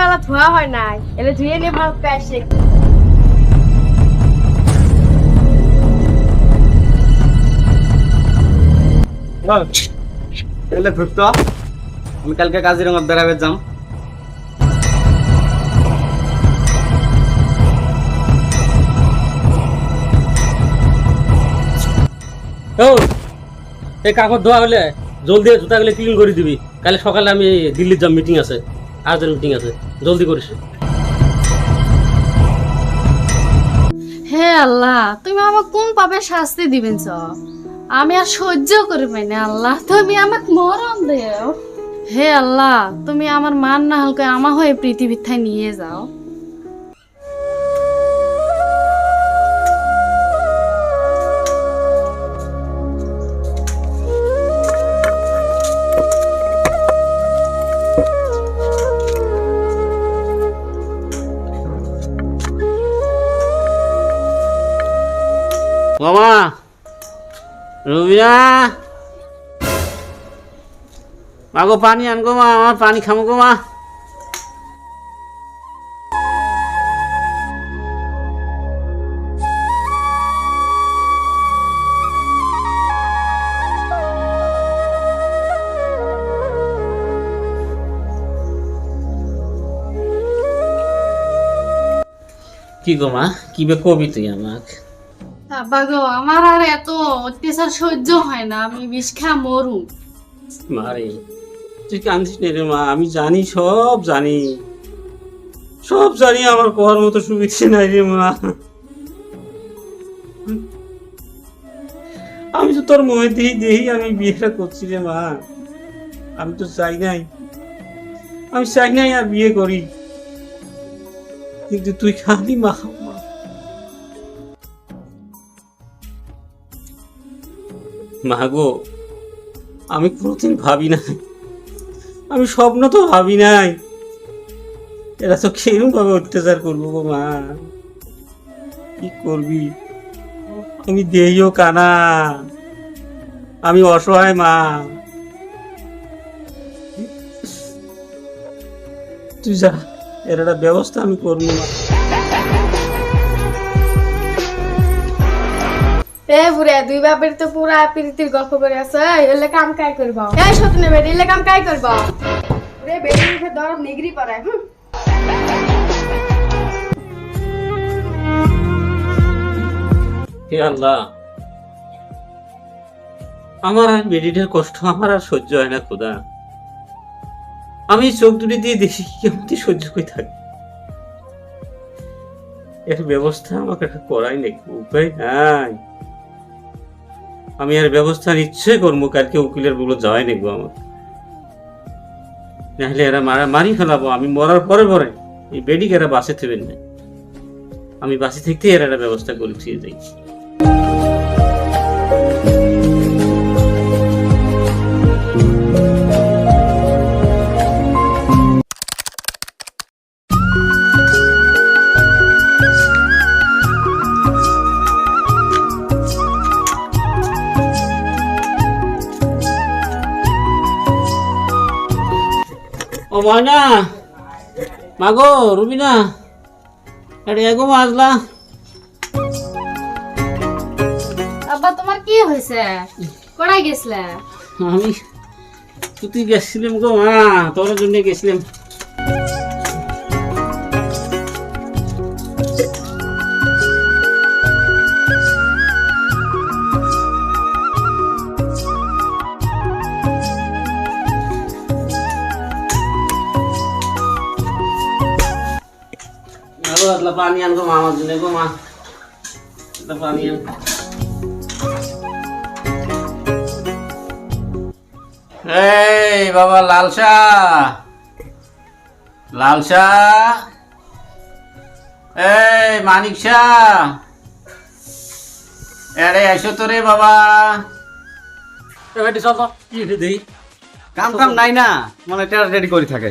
বেলা ধোয়া হয় নাই। এলে ধুয়ে নিয়ে ভাত পেয়েছে তাহলে ঘুরতো আমি কালকে কাজিরঙা বেড়াবে যাম। এই কাপড় ধোয়া হলে জলদি জুতাগুলো ক্লিন করে দিবি। কালে সকালে আমি দিল্লির যাম মিটিং আছে। আর্জেন্ট মিটিং আছে, জলদি করিস। হে আল্লাহ, তুমি আমাকে কোন পাপে শাস্তি দিবেন, চ। আমি আর সহ্য করে পাই না, আল্লাহ, তুমি আমাকে মরণ দেও। হে আল্লাহ, তুমি আমার মান না হালকা আমা হয়ে পৃথিবীর নিয়ে যাও। রবিনা মাগো পানি আনগো মা, আমার পানি খামো গো মা। কি গো মা? কি বে কবি তুই আমাকে? আব্বা আমার আর এত অত্যাচার সহ্য হয় না। আমি বিষ খা মরু। মারে, তুই কান্দিস নে রে মা, আমি জানি, সব জানি। সব জানি, আমার কোয়ার মতো সুবিধে নাই রে মা। আমি তো তোর মনে দিই, দেই, আমি বিয়েটা করছি রে মা। আমি তো চাই নাই। আমি চাই নাই আর বিয়ে করি। কিন্তু তুই খালি মা মা। গো, আমি কোনোদিন ভাবি নাই। আমি স্বপ্ন তো ভাবি নাই। এরা তো কেরম ভাবে অত্যাচার করব গো মা? কি করবি? আমি দেইও কানা। আমি অসহায় মা। তুই যা, এর একটা ব্যবস্থা আমি করব মা। এ বুড়ে দুই বাপের তো পুরা প্রীতির গল্প করে আছে এলে কাম কাই করব? এই সতনে বেড়ি এলে কাম কাই করব? রে বেড়ি উঠে দরদ নিগরি পারে হুম? হে আল্লাহ আমার আর মেডিটের কষ্ট আমার আর সহ্য হয় না খোদা। আমি চোখ দুটি দিয়ে দেখি কেমন সহ্য করে থাকি। এর ব্যবস্থা আমাকে একটা করাই নাকি উপায় নাই। আমি আর ব্যবস্থা নিচ্ছে করব কালকে উকিলের বলো যাওয়াই দেখব আমার নাহলে এরা মারা মারি ফেলাবো, আমি মরার পরে পরে। এই বেডিকে এরা বাসে থেবেন না। আমি বাসে থাকতেই এরা ব্যবস্থা করছি ফিরে ময়না মাগো রুবিনা আরে এগো মাজলা আব্বা তোমার কি হয়েছে? কোড়ায় গেছিলে? আমি তুই গেছিলাম গো মা তোর জন্য গেছিলাম। আতলা পানি মা আমার জন্য গো মা। পানি আন। এই বাবা লাল শাহ। লাল শাহ। এই মানিক শাহ। এরে এসো তো রে বাবা। এবারে চল তো কি দেই কাম কাম নাই না মানে টেরা রেডি করে থাকে।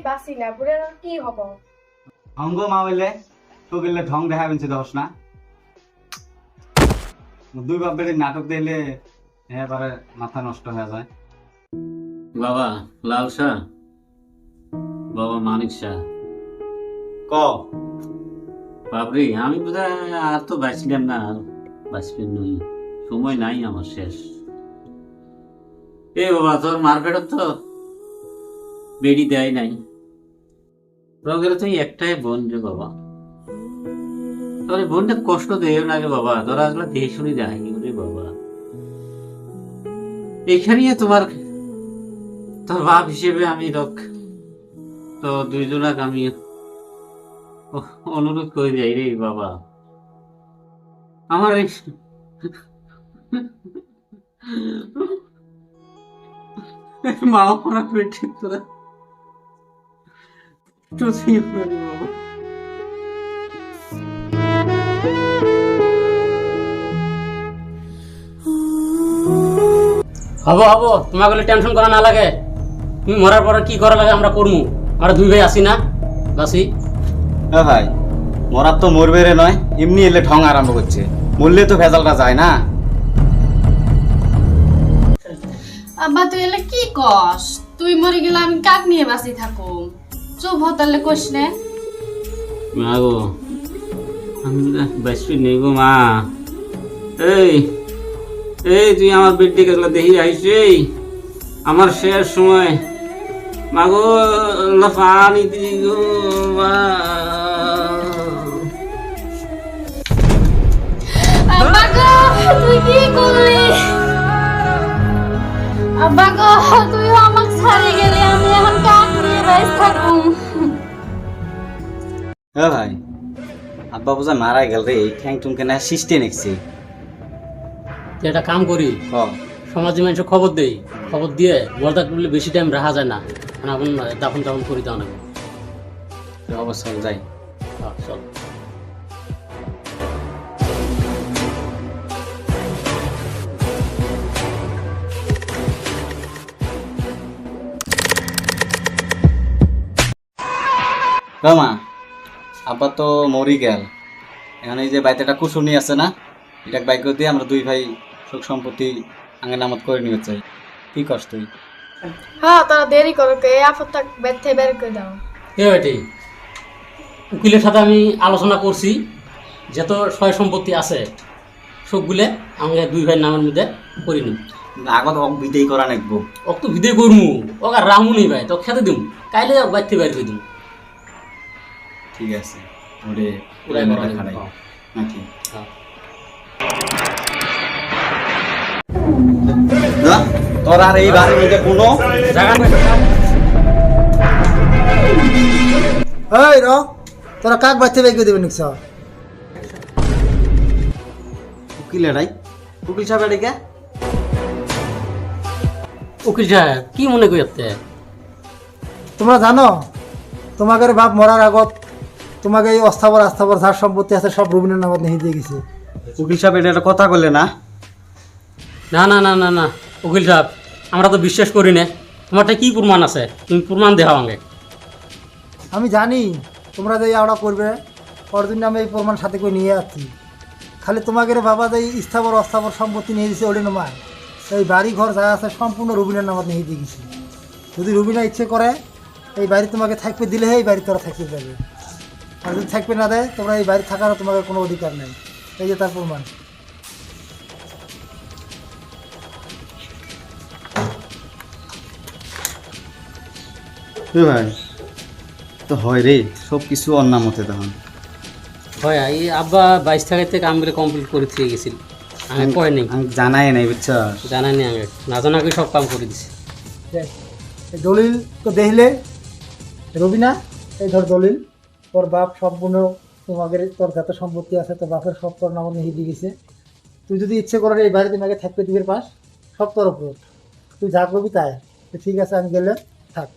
না বুড়ের কি হব? মা বললে তো গেলে ঢং দশ না। দুই বাপ বেড়ে নাটক দিলে এবারে মাথা নষ্ট হয়ে যায়। বাবা লাল শাহ। বাবা মানিক শাহ। ক? বাবরি আমি বোধহয় আর তো বাঁচলাম না আর বাঁচবেন নই। সময় নাই আমার শেষ। এ বাবা তোর মার্কেটত তো? বেড়ি দেয় নাই। তোর তুই একটাই বোন রে বাবা। তোর বোনটা কষ্ট দেয় না রে বাবা। তোরা আসলে দেহে শুনি দেয়নি রে বাবা। এখানে তোমার তোর বাপ হিসেবে আমি রক তো দুইজনাক আমি অনুরোধ করে যাই রে বাবা। আমার মা পেটে তোরা করে বাবা হব হব তোমাকে বলে টেনশন করা না লাগে। তুমি মরার পরে কি করা লাগে আমরা করব আমরা দুই ভাই আসি না? বাসি? এ ভাই মরার তো মরবে রে নয় এমনি এলে ঢং আরম্ভ করছে। মরলে তো ভেজালটা যায় না। আব্বা তুই এলে কি কস? তুই মরে গেলে আমি কাক নিয়ে বাঁচি থাকুম? চুপ হতালে কইস নে। মা গো আমি বাঁচবি নেই গো মা। এই এই তুই আমার বেডে গেলে দেখি আইস এই আমার শেষ সময়। মাগো পানি দি গো মা। আব্বা তুই কি করলি? আব্বা গো তুই আমাকে ছাড়ি গেলি আমি এখন কাক থাকুম এ ভাই আব্বা বুঝা মারা গেল রে এই ঠ্যাং টুমকে না সিস্টে নেকছে। একটা কাম করি হ। সমাজে মানুষের খবর দেই খবর দিয়ে বলতা করলে বেশি টাইম রাখা যায় না। মানে এখন দাফন টাফন করে দাও না। অবস্থা যাই। হ্যাঁ, চল। মা আব্বা তো মরি গেল। এখন এই যে বাইতেটা কুসুনি আছে না এটা বাইক দিয়ে আমরা দুই ভাই সুখ সম্পত্তি আঙে নামত করে নিয়ে চাই কি কষ্ট তুই? হ্যাঁ তারা দেরি করো কে এই আপদটা বের থেকে বের করে দাও। এ বেটি উকিলের সাথে আমি আলোচনা করছি যত সয় সম্পত্তি আছে সবগুলো আমাকে দুই ভাইয়ের নামের মধ্যে করে নিই আগত অক বিদেই করা নাকবো ওক তো ভিদে করমু ওক আর রামু নেই ভাই তো খেতে দিম কাইলে বাইতে বাইর করে দিম। ঠিক আছে ওরে উড়াই ওরে করা দেখা নাই। হ্যাঁ। নাকি? হ্যাঁ। না? তোর আর এই বাড়ির মধ্যে কোনো? জায়গা এই র তোরা কাক বাচ্চা করে দেবে নিকছ উকিল এটাই। উকিল সাহেব উকিল সাহেব কি মনে করি তোমরা জানো তোমাদের বাপ মরার আগত তোমাকে এই অস্থাবর আস্থাবর যার সম্পত্তি আছে সব রবীন্দ্র নামত নিয়ে দিয়ে গেছে। উকিল সাহেব এটা একটা কথা বললে না না না না না না। উকিল সাহেব আমরা তো বিশ্বাস করি না। তোমারটা কি প্রমাণ আছে? তুমি প্রমাণ দেখাও আমাকে। আমি জানি তোমরা যে আওড়া করবে জন্য আমি এই প্রমাণ সাথে করে নিয়ে যাচ্ছি খালি তোমাদের বাবা যে এই স্থাবর অস্থাবর সম্পত্তি নিয়ে দিয়েছে ওটা নয় এই বাড়ি ঘর যা আছে সম্পূর্ণ রবীন্দ্র নামত নিয়ে দিয়ে গেছি। যদি রবীন্দ্র ইচ্ছে করে এই বাড়ি তোমাকে থাকবে দিলে এই বাড়ি তোরা থাকতে যাবে। আর যদি থাকবে না দেয় তোমরা এই বাড়ি থাকারও তোমাকে কোনো অধিকার নেই। এই যে তার প্রমাণ। ভাই তো হয় রে সব কিছু অন্যামতে তখন হয় এই আব্বা বাইশ টাকা থেকে আমগুলো কমপ্লিট করে দিয়ে গেছিল। আমি পড়ে নেই? আমি জানাই নাই বুঝছ? জানা নেই আগে না জানা কি সব কাম করে দিছি। দলিল তো দেখলে রবিনা এই ধর দলিল। তোর বাপ সম্পূর্ণ তোমাদের তোর যত সম্পত্তি আছে তোর বাপের সব তোর নাম হিদি গেছে। তুই যদি ইচ্ছে করে এই বাড়িতে আগে থাকবে দিবের পাস সব তোর উপর। তুই যা করবি তাই। ঠিক আছে আমি গেলে থাক।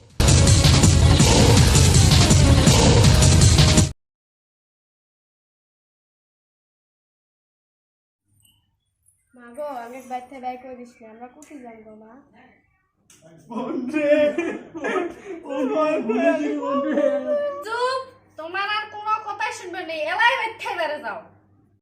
মা গো আমি বাড়িতে ব্যয় করে দিস আমরা কুটি যাই মা? বন্ধু! ও মা বন্ধু তোমার আর কোনো কথাই শুনবে নেই এলাই হইতে বেড়ে যাও।